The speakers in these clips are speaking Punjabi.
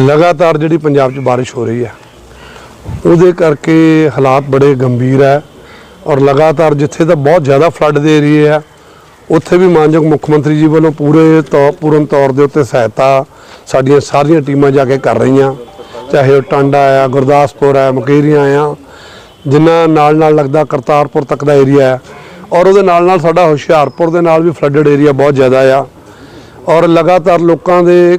ਲਗਾਤਾਰ ਜਿਹੜੀ ਪੰਜਾਬ 'ਚ ਬਾਰਿਸ਼ ਹੋ ਰਹੀ ਹੈ, ਉਹਦੇ ਕਰਕੇ ਹਾਲਾਤ ਬੜੇ ਗੰਭੀਰ ਹੈ ਔਰ ਲਗਾਤਾਰ ਜਿੱਥੇ ਤਾਂ ਬਹੁਤ ਜ਼ਿਆਦਾ ਫਲੱਡ ਦੇ ਏਰੀਏ ਆ ਉੱਥੇ ਵੀ ਮਾਨਯੋਗ ਮੁੱਖ ਮੰਤਰੀ ਜੀ ਵੱਲੋਂ ਪੂਰੇ ਤੌਰ ਪੂਰਨ ਤੌਰ ਦੇ ਉੱਤੇ ਸਹਾਇਤਾ ਸਾਡੀਆਂ ਸਾਰੀਆਂ ਟੀਮਾਂ ਜਾ ਕੇ ਕਰ ਰਹੀਆਂ, ਚਾਹੇ ਉਹ ਟਾਂਡਾ ਆ ਗੁਰਦਾਸਪੁਰ ਆ ਮੁਕੇਰੀਆਂ ਆ ਜਿੰਨਾ ਨਾਲ ਨਾਲ ਲੱਗਦਾ ਕਰਤਾਰਪੁਰ ਤੱਕ ਦਾ ਏਰੀਆ ਹੈ ਔਰ ਉਹਦੇ ਨਾਲ ਨਾਲ ਸਾਡਾ ਹੁਸ਼ਿਆਰਪੁਰ ਦੇ ਨਾਲ ਵੀ ਫਲੱਡਡ ਏਰੀਆ ਬਹੁਤ ਜ਼ਿਆਦਾ ਆ ਔਰ ਲਗਾਤਾਰ ਲੋਕਾਂ ਦੇ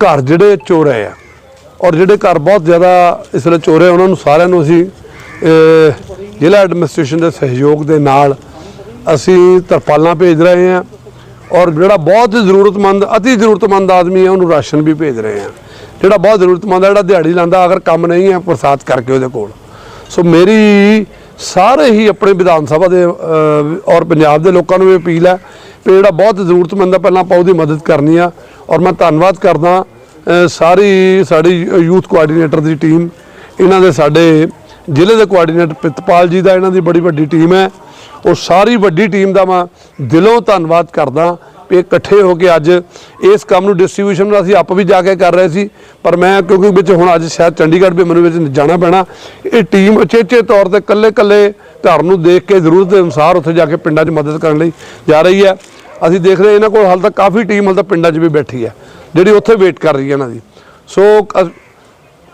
ਘਰ ਜਿਹੜੇ ਚੋਰੇ ਆ, ਔਰ ਜਿਹੜੇ ਘਰ ਬਹੁਤ ਜ਼ਿਆਦਾ ਇਸ ਵੇਲੇ ਚੋਰੇ ਉਹਨਾਂ ਨੂੰ ਸਾਰਿਆਂ ਨੂੰ ਅਸੀਂ ਜ਼ਿਲ੍ਹਾ ਐਡਮਿਨਿਸਟ੍ਰੇਸ਼ਨ ਦੇ ਸਹਿਯੋਗ ਦੇ ਨਾਲ ਅਸੀਂ ਤਰਪਾਲਾਂ ਭੇਜ ਰਹੇ ਹਾਂ, ਔਰ ਜਿਹੜਾ ਬਹੁਤ ਜ਼ਰੂਰਤਮੰਦ, ਅਤੀ ਜ਼ਰੂਰਤਮੰਦ ਆਦਮੀ ਹੈ ਉਹਨੂੰ ਰਾਸ਼ਨ ਵੀ ਭੇਜ ਰਹੇ ਹਾਂ। ਜਿਹੜਾ ਬਹੁਤ ਜ਼ਰੂਰਤਮੰਦ ਹੈ ਜਿਹੜਾ ਦਿਹਾੜੀ ਲਾਂਦਾ ਅਗਰ ਕੰਮ ਨਹੀਂ ਹੈ ਬਰਸਾਤ ਕਰਕੇ ਉਹਦੇ ਕੋਲ। ਸੋ ਮੇਰੀ ਸਾਰੇ ਹੀ ਆਪਣੇ ਵਿਧਾਨ ਸਭਾ ਦੇ ਔਰ ਪੰਜਾਬ ਦੇ ਲੋਕਾਂ ਨੂੰ ਇਹ ਅਪੀਲ ਹੈ ਜਿਹੜਾ ਬਹੁਤ ਜ਼ਰੂਰਤਮੰਦ ਆ, ਪਹਿਲਾਂ ਆਪਾਂ ਉਹਦੀ ਮਦਦ ਕਰਨੀ ਆ। ਔਰ ਮੈਂ ਧੰਨਵਾਦ ਕਰਦਾ ਸਾਰੀ ਸਾਡੀ ਯੂਥ ਕੋਆਰਡੀਨੇਟਰ ਦੀ ਟੀਮ ਇਹਨਾਂ ਦੇ ਸਾਡੇ ਜ਼ਿਲ੍ਹੇ ਦੇ ਕੋਆਰਡੀਨੇਟਰ ਪ੍ਰਿਤਪਾਲ ਜੀ ਦਾ ਇਹਨਾਂ ਦੀ ਬੜੀ ਵੱਡੀ ਟੀਮ ਹੈ। ਉਹ ਸਾਰੀ ਵੱਡੀ ਟੀਮ ਦਾ ਮੈਂ ਦਿਲੋਂ ਧੰਨਵਾਦ ਕਰਦਾ। ਵੀ ਇਕੱਠੇ ਹੋ ਕੇ ਅੱਜ ਇਸ ਕੰਮ ਨੂੰ ਡਿਸਟ੍ਰੀਬਿਊਸ਼ਨ ਦਾ ਅਸੀਂ ਆਪ ਵੀ ਜਾ ਕੇ ਕਰ ਰਹੇ ਸੀ। ਪਰ ਮੈਂ ਕਿਉਂਕਿ ਵਿੱਚ ਹੁਣ ਅੱਜ ਸ਼ਾਇਦ ਚੰਡੀਗੜ੍ਹ ਵੀ ਮੈਨੂੰ ਵਿੱਚ ਜਾਣਾ ਪੈਣਾ, ਇਹ ਟੀਮ ਉਚੇਚੇ ਤੌਰ ਤੇ ਕੱਲੇ ਕੱਲੇ ਘਰ ਨੂੰ ਦੇਖ ਕੇ ਜ਼ਰੂਰਤ ਦੇ ਅਨੁਸਾਰ ਉੱਥੇ ਜਾ ਕੇ ਪਿੰਡਾਂ 'ਚ ਮਦਦ ਕਰਨ ਲਈ ਜਾ ਰਹੀ ਹੈ। ਅਸੀਂ ਦੇਖ ਰਹੇ ਇਹਨਾਂ ਕੋਲ ਹਾਲ ਤੱਕ ਕਾਫੀ ਟੀਮ ਹਾਲ ਤੱਕ ਪਿੰਡਾਂ 'ਚ ਵੀ ਬੈਠੀ ਹੈ, ਜਿਹੜੀ ਉੱਥੇ ਵੇਟ ਕਰ ਰਹੀ ਹੈ ਇਹਨਾਂ ਦੀ। ਸੋ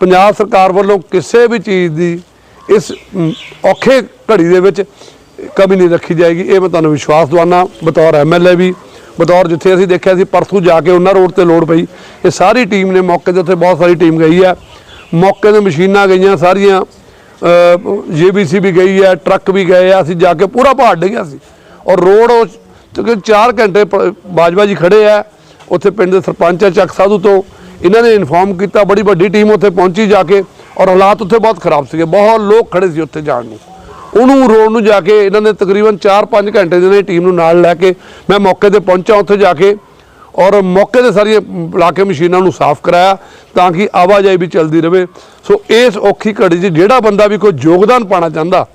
ਪੰਜਾਬ ਸਰਕਾਰ ਵੱਲੋਂ ਕਿਸੇ ਵੀ ਚੀਜ਼ ਦੀ ਇਸ ਔਖੇ ਘੜੀ ਦੇ ਵਿੱਚ ਕਮੀ ਨਹੀਂ ਰੱਖੀ ਜਾਏਗੀ। ਇਹ ਮੈਂ ਤੁਹਾਨੂੰ ਵਿਸ਼ਵਾਸ ਦਵਾਨਾ ਬਤੌਰ ਐਮਐਲਏ ਵੀ ਬਤੌਰ ਜਿੱਥੇ ਅਸੀਂ ਦੇਖਿਆ ਸੀ ਪਰਸੋਂ ਜਾ ਕੇ ਉਹਨਾਂ ਰੋਡ ਤੇ ਲੋੜ ਪਈ। ਇਹ ਸਾਰੀ ਟੀਮ ਨੇ ਮੌਕੇ ਤੇ ਉੱਥੇ ਬਹੁਤ ਸਾਰੀ ਟੀਮ ਗਈ ਹੈ। ਮੌਕੇ ਤੇ ਮਸ਼ੀਨਾਂ ਗਈਆਂ ਸਾਰੀਆਂ। ਜੀਬੀਸੀ ਵੀ ਗਈ ਹੈ, ਟਰੱਕ ਵੀ ਗਏ ਆ। ਅਸੀਂ ਜਾ ਕੇ ਪੂਰਾ ਪਹਾੜ ਡਿੱਗਿਆ ਸੀ। ਔਰ ਰੋਡ ਉਹ ਤਕਰੀਬਨ 4 ਘੰਟੇ ਪ- ਬਾਜਵਾ ਜੀ ਖੜੇ ਆ। ਉੱਥੇ ਪਿੰਡ ਦੇ ਸਰਪੰਚ ਆ ਚੱਕ ਸਾਧੂ ਤੋਂ। ਇਹਨਾਂ ਨੇ ਇਨਫਾਰਮ ਕੀਤਾ। ਬੜੀ ਵੱਡੀ ਟੀਮ ਉੱਥੇ ਪਹੁੰਚੀ ਜਾ ਕੇ। ਔਰ ਹਾਲਾਤ ਉੱਥੇ ਬਹੁਤ ਖਰਾਬ ਸੀਗੇ। ਬਹੁਤ ਲੋਕ ਖੜੇ ਸੀ ਉੱਥੇ ਜਾਣ ਨੂੰ। ਉਹਨੂੰ ਰੋਡ ਨੂੰ ਜਾ ਕੇ ਇਹਨਾਂ ਨੇ ਤਕਰੀਬਨ 4-5 ਘੰਟੇ ਦੇ ਨੇ ਟੀਮ ਨੂੰ ਨਾਲ ਲੈ ਕੇ ਮੈਂ ਮੌਕੇ ਤੇ ਪਹੁੰਚਾ ਉੱਥੇ ਜਾ ਕੇ ਔਰ ਮੌਕੇ ਤੇ ਸਾਰੀਆਂ ਲਾ ਕੇ ਮਸ਼ੀਨਾਂ ਨੂੰ ਸਾਫ਼ ਕਰਾਇਆ ਤਾਂ ਕਿ ਆਵਾਜਾਈ ਵੀ ਚੱਲਦੀ ਰਹੇ। ਸੋ ਇਸ ਔਖੀ ਘੜੀ 'ਚ ਜਿਹੜਾ ਬੰਦਾ ਵੀ ਕੋਈ ਯੋਗਦਾਨ ਪਾਣਾ ਚਾਹੁੰਦਾ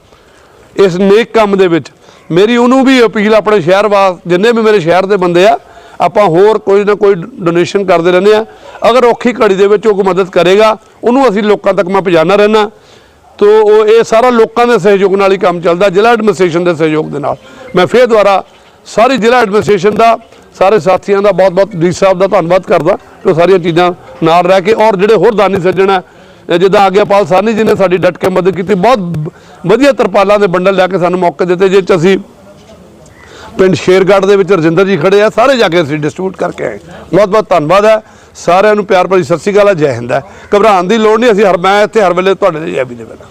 ਇਸ ਨੇਕ ਕੰਮ ਦੇ ਵਿੱਚ, ਮੇਰੀ ਉਹਨੂੰ ਵੀ ਅਪੀਲ ਆਪਣੇ ਸ਼ਹਿਰ ਵਾਸ ਜਿੰਨੇ ਵੀ ਮੇਰੇ ਸ਼ਹਿਰ ਦੇ ਬੰਦੇ ਆ, ਆਪਾਂ ਹੋਰ ਕੋਈ ਨਾ ਕੋਈ ਡੋਨੇਸ਼ਨ ਕਰਦੇ ਰਹਿੰਦੇ ਆ। ਅਗਰ ਔਖੀ ਘੜੀ ਦੇ ਵਿੱਚ ਉਹ ਕੋਈ ਮਦਦ ਕਰੇਗਾ, ਉਹਨੂੰ ਅਸੀਂ ਲੋਕਾਂ ਤੱਕ ਮੈਂ ਪਹੁੰਚਾਉਣਾ ਰਹਿਣਾ ਤੋ ਉਹ ਇਹ ਸਾਰਾ ਲੋਕਾਂ ਦੇ ਸਹਿਯੋਗ ਨਾਲ ਹੀ ਕੰਮ ਚੱਲਦਾ, ਜ਼ਿਲ੍ਹਾ ਐਡਮਿਨਿਸਟ੍ਰੇਸ਼ਨ ਦੇ ਸਹਿਯੋਗ ਦੇ ਨਾਲ। ਮੈਂ ਫੇਰ ਦੁਆਰਾ ਸਾਰੀ ਜ਼ਿਲ੍ਹਾ ਐਡਮਿਨਿਸਟ੍ਰੇਸ਼ਨ ਦਾ, ਸਾਰੇ ਸਾਥੀਆਂ ਦਾ ਬਹੁਤ-ਬਹੁਤ ਡੀ ਸਾਹਿਬ ਦਾ ਧੰਨਵਾਦ ਕਰਦਾ ਕਿ ਉਹ ਸਾਰੀਆਂ ਚੀਜ਼ਾਂ ਨਾਲ ਰਹਿ ਕੇ ਔਰ ਜਿਹੜੇ ਹੋਰ ਦਾਨੀ ਸੱਜਣ ਹੈ, ਜਿੱਦਾਂ ਆਗਿਆਪਾਲ ਸਾਨੀ ਜੀ ਨੇ ਸਾਡੀ ਡਟ ਕੇ ਮਦਦ ਕੀਤੀ, ਬਹੁਤ ਵਧੀਆ ਤਰਪਾਲਾਂ ਦੇ ਬੰਡਲ ਲੈ ਕੇ ਸਾਨੂੰ ਮੌਕੇ ਦਿੱਤੇ ਜਿਸ 'ਚ ਅਸੀਂ ਪਿੰਡ ਸ਼ੇਰਗੜ੍ਹ ਦੇ ਵਿੱਚ ਰਜਿੰਦਰ ਜੀ ਖੜੇ ਆ, ਸਾਰੇ ਜਾ ਕੇ ਅਸੀਂ ਡਿਸਟ੍ਰੀਬਿਊਟ ਕਰਕੇ ਆਏ। ਬਹੁਤ ਬਹੁਤ ਧੰਨਵਾਦ ਹੈ। ਸਾਰਿਆਂ ਨੂੰ ਪਿਆਰ ਭਰੀ ਸਤਿ ਸ਼੍ਰੀ ਅਕਾਲ, ਜੈ ਹਿੰਦ ਹੈ। ਘਬਰਾਉਣ ਦੀ ਲੋੜ ਨਹੀਂ, ਅਸੀਂ ਹਰ ਮੈਂ ਇੱਥੇ ਹਰ ਵੇਲੇ ਤੁਹਾਡੇ ਲਈ ਜੈ ਵੀ ਦੇਵਾਂਗਾ